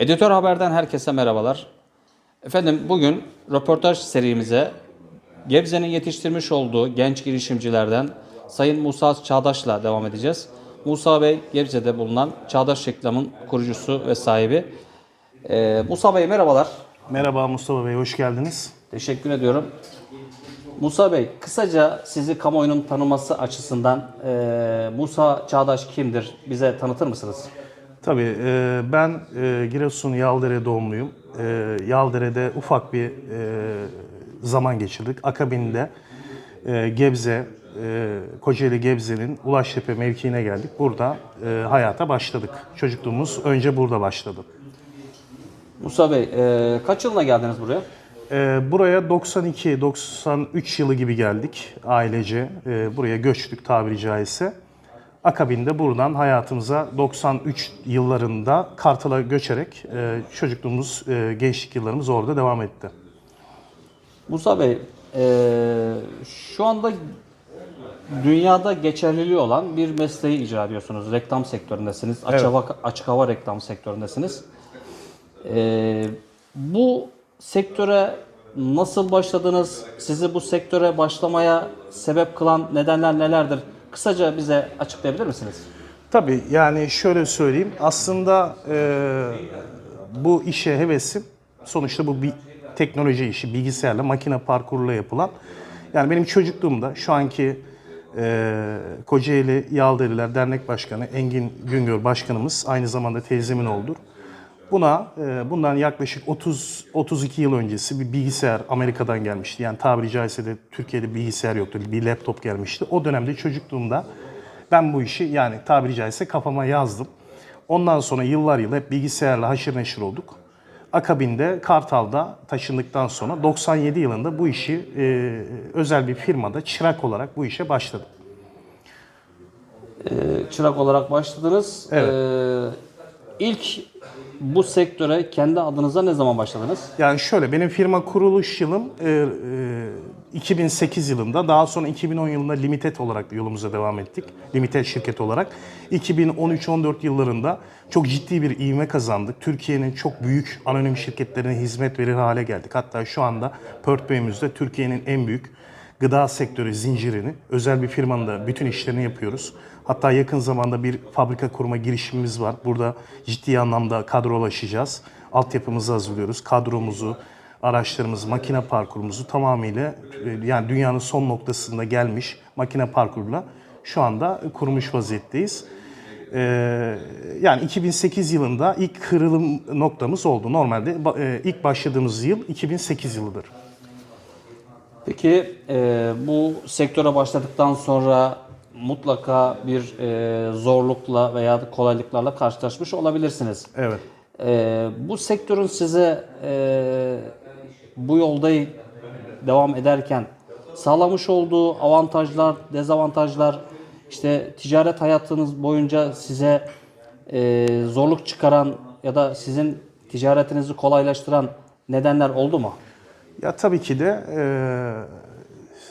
Editör Haber'den herkese merhabalar. Efendim bugün röportaj serimize Gebze'nin yetiştirmiş olduğu genç girişimcilerden Sayın Musa Çağdaş'la devam edeceğiz. Musa Bey Gebze'de bulunan Çağdaş Reklam'ın kurucusu ve sahibi. Ee, Musa Bey merhabalar. Merhaba Mustafa Bey, hoş geldiniz. Teşekkür ediyorum. Musa Bey, kısaca sizi kamuoyunun tanıması açısından e, Musa Çağdaş kimdir? Bize tanıtır mısınız? Tabii e, ben e, Giresun Yaldere doğumluyum. E, Yaldere'de ufak bir zaman geçirdik. Akabinde Gebze, Kocaeli Gebze'nin Ulaştepe mevkiine geldik. Burada hayata başladık. Çocukluğumuz önce burada başladı. Musa Bey, kaç yılına geldiniz buraya? Buraya 92-93 yılı gibi geldik ailece. Buraya göçtük tabiri caizse. Akabinde buradan hayatımıza 93 yıllarında Kartal'a göçerek e, çocukluğumuz, e, gençlik yıllarımız orada devam etti. Musa Bey, e, şu anda dünyada geçerliliği olan bir mesleği icra ediyorsunuz. Reklam sektöründesiniz. Açık, Evet. hava, açık hava reklam sektöründesiniz. E, bu sektöre nasıl başladınız? Sizi bu sektöre başlamaya sebep kılan nedenler nelerdir? Kısaca bize açıklayabilir misiniz? Tabii yani şöyle söyleyeyim. Aslında e, bu işe hevesim sonuçta bu bir teknoloji işi. Bilgisayarla, makine parkuruyla yapılan. Yani benim çocukluğumda şu anki e, Kocaeli Yalderiler Dernek Başkanı Engin Güngör Başkanımız aynı zamanda teyzemin oldur. Buna e, bundan yaklaşık 30 32 yıl öncesi bir bilgisayar Amerika'dan gelmişti. Yani tabiri caizse de Türkiye'de bilgisayar yoktu. Bir laptop gelmişti. O dönemde çocukluğumda ben bu işi yani tabiri caizse kafama yazdım. Ondan sonra yıllar yıl hep bilgisayarla haşır neşir olduk. Akabinde Kartal'da taşındıktan sonra 97 yılında bu işi e, özel bir firmada çırak olarak bu işe başladım. E, çırak olarak başladınız. Evet. E, ilk bu sektöre kendi adınıza ne zaman başladınız? Yani şöyle benim firma kuruluş yılım e, e, 2008 yılında daha sonra 2010 yılında Limited olarak yolumuza devam ettik. Limited şirket olarak. 2013-14 yıllarında çok ciddi bir ivme kazandık. Türkiye'nin çok büyük anonim şirketlerine hizmet verir hale geldik. Hatta şu anda portföyümüzde Türkiye'nin en büyük gıda sektörü zincirini özel bir firmanın bütün işlerini yapıyoruz. Hatta yakın zamanda bir fabrika kurma girişimimiz var. Burada ciddi anlamda kadrolaşacağız. Altyapımızı hazırlıyoruz. Kadromuzu, araçlarımız, makine parkurumuzu tamamıyla e, yani dünyanın son noktasında gelmiş makine parkurla şu anda kurmuş vaziyetteyiz. Ee, yani 2008 yılında ilk kırılım noktamız oldu. Normalde e, ilk başladığımız yıl 2008 yılıdır. Peki e, bu sektöre başladıktan sonra mutlaka bir e, zorlukla veya kolaylıklarla karşılaşmış olabilirsiniz. Evet. E, bu sektörün size e, bu yolda devam ederken sağlamış olduğu avantajlar, dezavantajlar, işte ticaret hayatınız boyunca size e, zorluk çıkaran ya da sizin ticaretinizi kolaylaştıran nedenler oldu mu? Ya tabii ki de e,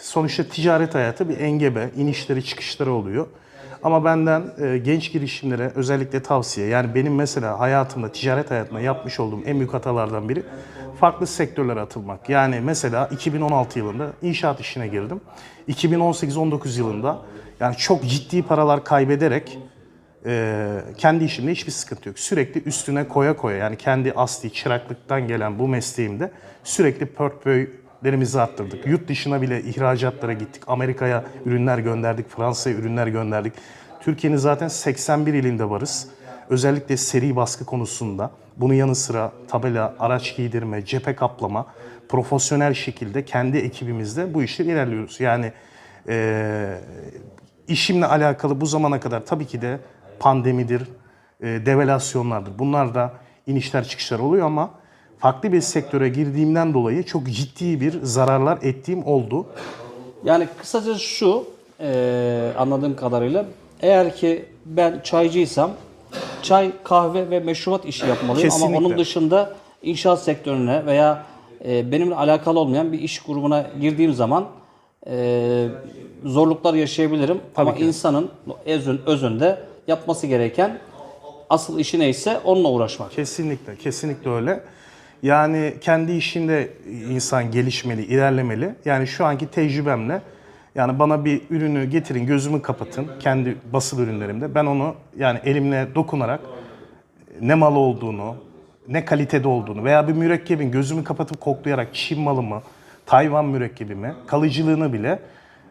sonuçta ticaret hayatı bir engebe, inişleri çıkışları oluyor. Ama benden e, genç girişimlere özellikle tavsiye, yani benim mesela hayatımda, ticaret hayatında yapmış olduğum en büyük hatalardan biri farklı sektörlere atılmak. Yani mesela 2016 yılında inşaat işine girdim. 2018-19 yılında yani çok ciddi paralar kaybederek ee, kendi işimde hiçbir sıkıntı yok. Sürekli üstüne koya koya yani kendi asli çıraklıktan gelen bu mesleğimde sürekli portföylerimizi arttırdık. Yurt dışına bile ihracatlara gittik. Amerika'ya ürünler gönderdik, Fransa'ya ürünler gönderdik. Türkiye'nin zaten 81 ilinde varız. Özellikle seri baskı konusunda bunun yanı sıra tabela, araç giydirme, cephe kaplama profesyonel şekilde kendi ekibimizde bu işleri ilerliyoruz. Yani ee, işimle alakalı bu zamana kadar tabii ki de pandemidir, e, devalüasyonlardır. Bunlar da inişler çıkışlar oluyor ama farklı bir sektöre girdiğimden dolayı çok ciddi bir zararlar ettiğim oldu. Yani kısaca şu e, anladığım kadarıyla eğer ki ben çaycıysam çay, kahve ve meşrubat işi yapmalıyım ama Kesinlikle. onun dışında inşaat sektörüne veya e, benimle alakalı olmayan bir iş grubuna girdiğim zaman e, zorluklar yaşayabilirim ama ki. insanın özün, özünde yapması gereken asıl işi neyse onunla uğraşmak. Kesinlikle, kesinlikle öyle. Yani kendi işinde insan gelişmeli, ilerlemeli. Yani şu anki tecrübemle yani bana bir ürünü getirin, gözümü kapatın kendi basılı ürünlerimde. Ben onu yani elimle dokunarak ne mal olduğunu, ne kalitede olduğunu veya bir mürekkebin gözümü kapatıp koklayarak Çin malı mı, Tayvan mürekkebi mi, kalıcılığını bile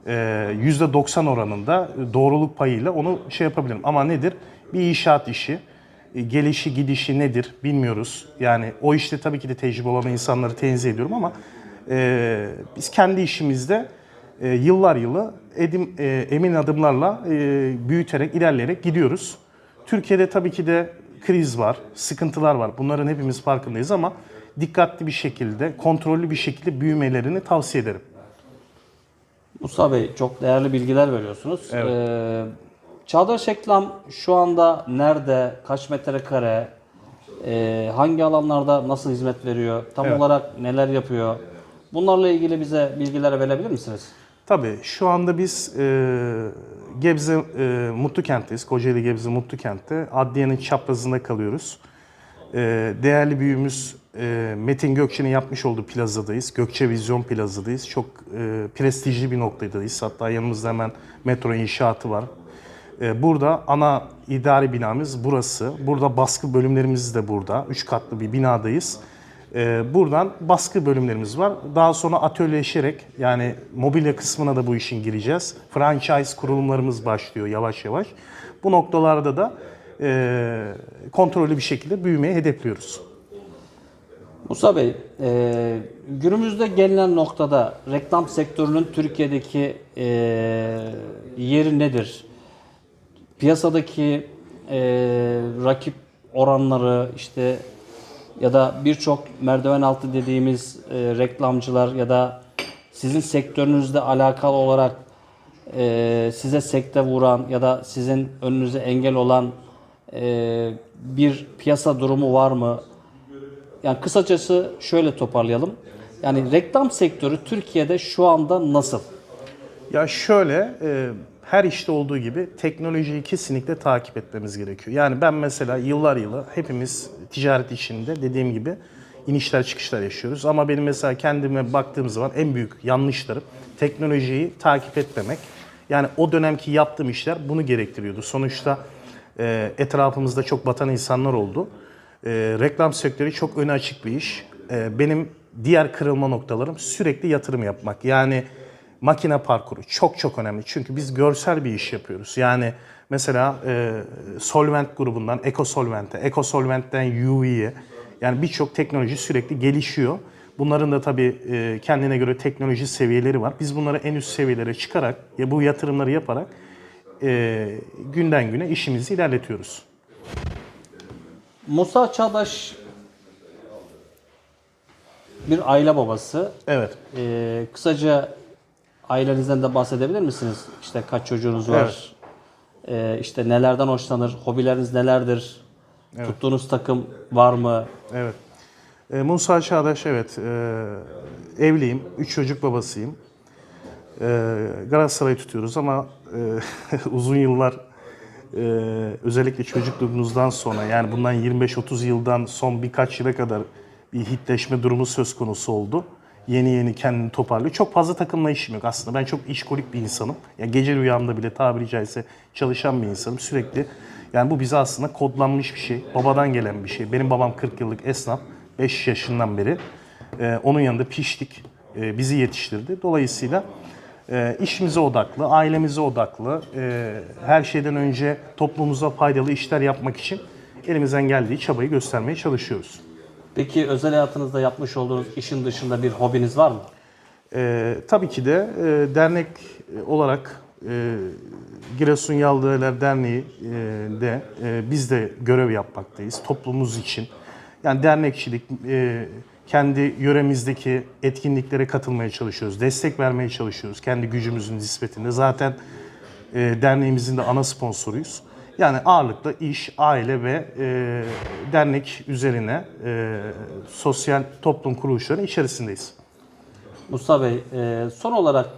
e, %90 oranında doğruluk payıyla onu şey yapabilirim. Ama nedir? Bir inşaat işi, e, gelişi gidişi nedir bilmiyoruz. Yani o işte tabii ki de tecrübe olan insanları tenzih ediyorum ama e, biz kendi işimizde e, yıllar yılı edim, e, emin adımlarla e, büyüterek, ilerleyerek gidiyoruz. Türkiye'de tabii ki de kriz var, sıkıntılar var. Bunların hepimiz farkındayız ama dikkatli bir şekilde, kontrollü bir şekilde büyümelerini tavsiye ederim. Musa Bey çok değerli bilgiler veriyorsunuz. Ee, Çağdaş Reklam şu anda nerede, kaç metrekare, e, hangi alanlarda nasıl hizmet veriyor, tam Evet. olarak neler yapıyor? Bunlarla ilgili bize bilgiler verebilir misiniz? Tabii şu anda biz e, Gebze e, Mutlu Kent'teyiz. Kocaeli Gebze Mutlu Kent'te. Adliyenin çaprazında kalıyoruz. E, değerli büyüğümüz e, Metin Gökçe'nin yapmış olduğu plazadayız. Gökçe Vizyon plazadayız. Çok e, prestijli bir noktadayız. Hatta yanımızda hemen metro inşaatı var. E, burada ana idari binamız burası. Burada baskı bölümlerimiz de burada. Üç katlı bir binadayız. Ee, buradan baskı bölümlerimiz var. Daha sonra atölyeleşerek yani mobilya kısmına da bu işin gireceğiz. Franchise kurulumlarımız başlıyor yavaş yavaş. Bu noktalarda da e, kontrollü bir şekilde büyümeyi hedefliyoruz. Musa Bey, e, günümüzde gelinen noktada reklam sektörünün Türkiye'deki e, yeri nedir? Piyasadaki e, rakip oranları işte ya da birçok merdiven altı dediğimiz e, reklamcılar ya da sizin sektörünüzle alakalı olarak e, size sekte vuran ya da sizin önünüze engel olan e, bir piyasa durumu var mı? Yani kısacası şöyle toparlayalım. Yani reklam sektörü Türkiye'de şu anda nasıl? Ya şöyle, e, her işte olduğu gibi teknolojiyi kesinlikle takip etmemiz gerekiyor. Yani ben mesela yıllar yılı hepimiz ticaret işinde dediğim gibi inişler çıkışlar yaşıyoruz. Ama benim mesela kendime baktığım zaman en büyük yanlışlarım teknolojiyi takip etmemek. Yani o dönemki yaptığım işler bunu gerektiriyordu. Sonuçta e, etrafımızda çok batan insanlar oldu. E, reklam sektörü çok öne açık bir iş. E, benim diğer kırılma noktalarım sürekli yatırım yapmak. Yani makine parkuru çok çok önemli. Çünkü biz görsel bir iş yapıyoruz. Yani mesela e, Solvent grubundan EcoSolvent'e, EcoSolvent'ten UV'ye yani birçok teknoloji sürekli gelişiyor. Bunların da tabii e, kendine göre teknoloji seviyeleri var. Biz bunları en üst seviyelere çıkarak ya bu yatırımları yaparak e, günden güne işimizi ilerletiyoruz. Musa Çağdaş bir aile babası. Evet. Ee, kısaca ailenizden de bahsedebilir misiniz? İşte kaç çocuğunuz var? Ee, işte nelerden hoşlanır? Hobileriniz nelerdir? Tuttuğunuz takım var mı? Evet. E, Musa Çağdaş evet. E, evliyim. Üç çocuk babasıyım. E, Galatasaray'ı tutuyoruz ama e, uzun yıllar e, özellikle çocukluğumuzdan sonra yani bundan 25-30 yıldan son birkaç yıla kadar bir hitleşme durumu söz konusu oldu. Yeni yeni kendini toparlıyor. Çok fazla takımla işim yok aslında. Ben çok işkolik bir insanım. Yani gece rüyamda bile tabiri caizse çalışan bir insanım. Sürekli yani bu bize aslında kodlanmış bir şey. Babadan gelen bir şey. Benim babam 40 yıllık esnaf. 5 yaşından beri. Ee, onun yanında piştik. Ee, bizi yetiştirdi. Dolayısıyla e, işimize odaklı, ailemize odaklı, e, her şeyden önce toplumumuza faydalı işler yapmak için elimizden geldiği çabayı göstermeye çalışıyoruz. Peki özel hayatınızda yapmış olduğunuz işin dışında bir hobiniz var mı? Ee, tabii ki de e, dernek olarak e, Giresun Yaldığeler Derneği e, de e, biz de görev yapmaktayız toplumumuz için. Yani dernekçilik, e, kendi yöremizdeki etkinliklere katılmaya çalışıyoruz, destek vermeye çalışıyoruz kendi gücümüzün nispetinde. Zaten e, derneğimizin de ana sponsoruyuz. Yani ağırlıklı iş, aile ve e, dernek üzerine e, sosyal toplum kuruluşlarının içerisindeyiz. Musa Bey, e, son olarak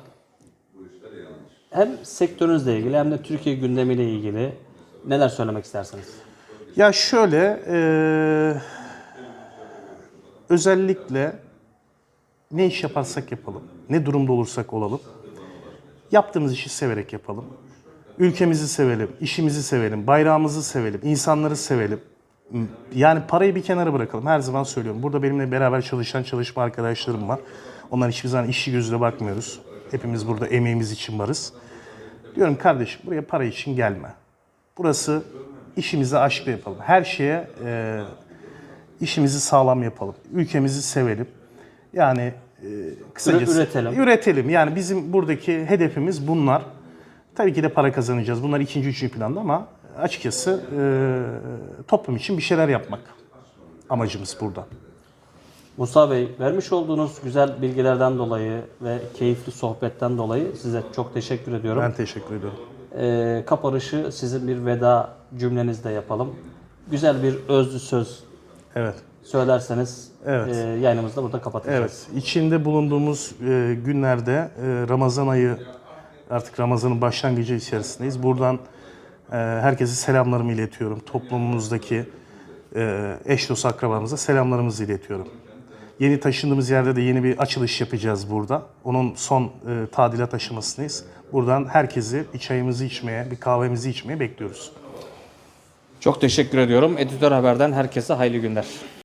hem sektörünüzle ilgili hem de Türkiye gündemiyle ilgili neler söylemek istersiniz? Ya şöyle, e, özellikle ne iş yaparsak yapalım, ne durumda olursak olalım, yaptığımız işi severek yapalım. Ülkemizi sevelim, işimizi sevelim, bayrağımızı sevelim, insanları sevelim. Yani parayı bir kenara bırakalım. Her zaman söylüyorum. Burada benimle beraber çalışan çalışma arkadaşlarım var. Onlar hiçbir zaman işi gözüyle bakmıyoruz. Hepimiz burada emeğimiz için varız. Diyorum kardeşim buraya para için gelme. Burası işimizi aşkla yapalım. Her şeye e, işimizi sağlam yapalım. Ülkemizi sevelim. Yani e, kısacası üretelim. üretelim. Yani bizim buradaki hedefimiz bunlar. Tabii ki de para kazanacağız. Bunlar ikinci, üçüncü planda ama açıkçası e, toplum için bir şeyler yapmak amacımız burada. Musa Bey, vermiş olduğunuz güzel bilgilerden dolayı ve keyifli sohbetten dolayı size çok teşekkür ediyorum. Ben teşekkür ediyorum. Ee, kapanışı sizin bir veda cümlenizle yapalım. Güzel bir özlü söz Evet. söylerseniz Evet. e, yayınımızı da burada kapatacağız. Evet, içinde bulunduğumuz e, günlerde e, Ramazan ayı artık Ramazan'ın başlangıcı içerisindeyiz. Buradan e, herkese selamlarımı iletiyorum. Toplumumuzdaki e, eş dost akrabamıza selamlarımızı iletiyorum. Yeni taşındığımız yerde de yeni bir açılış yapacağız burada. Onun son e, tadilat aşamasındayız. Buradan herkesi bir çayımızı içmeye, bir kahvemizi içmeye bekliyoruz. Çok teşekkür ediyorum. Editör Haber'den herkese hayırlı günler.